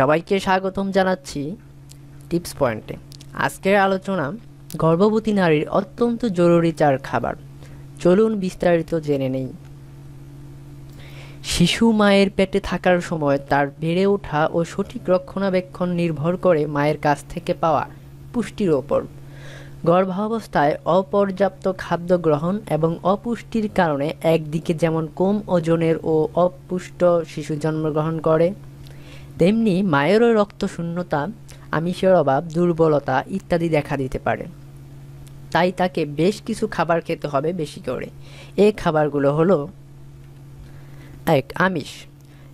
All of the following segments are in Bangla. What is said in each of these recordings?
সবাইকে স্বাগতম জানাচ্ছি টিপস পয়েন্টে। আজকের আলোচনা, গর্ভবতী নারীর অত্যন্ত জরুরি চার খাবার। চলুন বিস্তারিত জেনে নেই। শিশু মায়ের পেটে থাকার সময় তার বেড়ে ওঠা ও সঠিক রক্ষণাবেক্ষণ নির্ভর করে মায়ের কাছ থেকে পাওয়া পুষ্টির ওপর। গর্ভাবস্থায় অপর্যাপ্ত খাদ্য গ্রহণ এবং অপুষ্টির কারণে একদিকে যেমন কম ওজনের ও অপুষ্ট শিশু জন্মগ্রহণ করে তেমনি মায়েরও রক্তশূন্যতা, আমিষের অভাব, দুর্বলতা ইত্যাদি দেখা দিতে পারে। তাই তাকে বেশ কিছু খাবার খেতে হবে বেশি করে। এই খাবারগুলো হলো এক, আমিষ।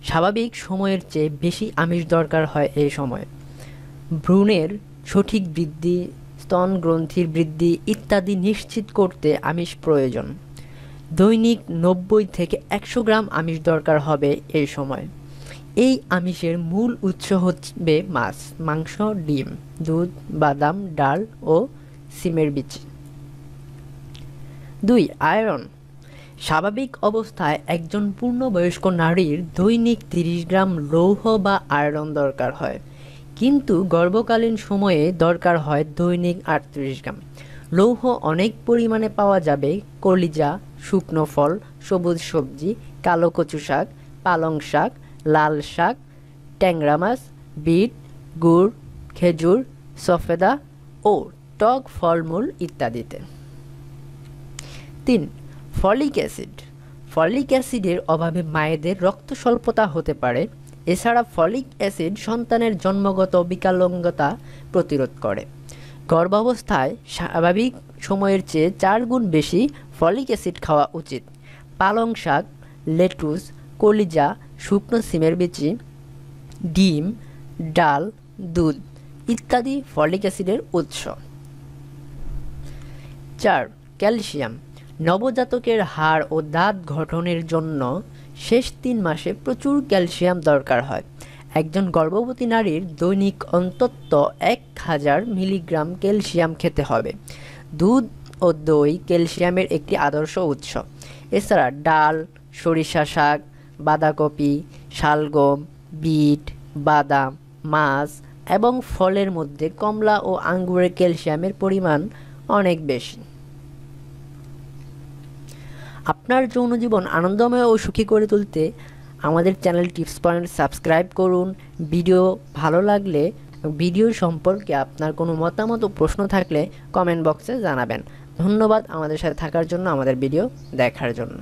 স্বাভাবিক সময়ের চেয়ে বেশি আমিষ দরকার হয় এই সময়। ভ্রূণের সঠিক বৃদ্ধি, স্তন গ্রন্থির বৃদ্ধি ইত্যাদি নিশ্চিত করতে আমিষ প্রয়োজন। দৈনিক নব্বই থেকে একশো গ্রাম আমিষ দরকার হবে এই সময়। এই আমিষের মূল উৎস হচ্ছে মাছ, মাংস, ডিম, দুধ, বাদাম, ডাল ও সিমের বীজ দুই, আয়রন। স্বাভাবিক অবস্থায় একজন পূর্ণবয়স্ক নারীর দৈনিক তিরিশ গ্রাম লৌহ বা আয়রন দরকার হয়। কিন্তু গর্ভকালীন সময়ে দরকার হয় দৈনিক আটত্রিশ গ্রাম। লৌহ অনেক পরিমাণে পাওয়া যাবে কলিজা, শুকনো ফল, সবুজ সবজি, কালো কচু শাক পালং শাক লাল শাক, ট্যাংরা মাছ, বিট, গুড়, খেজুর, সফেদা ও টক, ফলমূল ইত্যাদিতে। তিন, ফলিক অ্যাসিড। ফলিক অ্যাসিডের অভাবে মায়েদের রক্ত স্বল্পতা হতে পারে। এছাড়া ফলিক অ্যাসিড সন্তানের জন্মগত বিকলাঙ্গতা প্রতিরোধ করে। গর্ভাবস্থায় স্বাভাবিক সময়ের চেয়ে চার গুণ বেশি ফলিক অ্যাসিড খাওয়া উচিত। পালং শাক, লেটুস, কলিজা শুকনো সিমের বিচি, ডিম, ডাল দুধ ইত্যাদি ফলিক অ্যাসিডের উৎস। চার, ক্যালসিয়াম নবজাতকের হাড় ও দাঁত গঠনের জন্য শেষ তিন মাসে প্রচুর ক্যালসিয়াম দরকার হয়। একজন গর্ভবতী নারীর দৈনিক অন্তত এক হাজার মিলিগ্রাম ক্যালসিয়াম খেতে হবে। দুধ ও দই ক্যালসিয়ামের একটি আদর্শ উৎস। এছাড়া ডাল, সরিষা শাক বাঁধাকপি, শালগম, বিট, বাদাম, মাছ এবং ফলের মধ্যে কমলা ও আঙ্গুরের ক্যালসিয়ামের পরিমাণ অনেক বেশি। আপনার যৌন জীবন আনন্দময় ও সুখী করে তুলতে আমাদের চ্যানেল টিপস পয়েন্ট সাবস্ক্রাইব করুন। ভিডিও ভালো লাগলে, ভিডিও সম্পর্কে আপনার কোনো মতামত ও প্রশ্ন থাকলে কমেন্ট বক্সে জানাবেন। ধন্যবাদ আমাদের সাথে থাকার জন্য, আমাদের ভিডিও দেখার জন্য।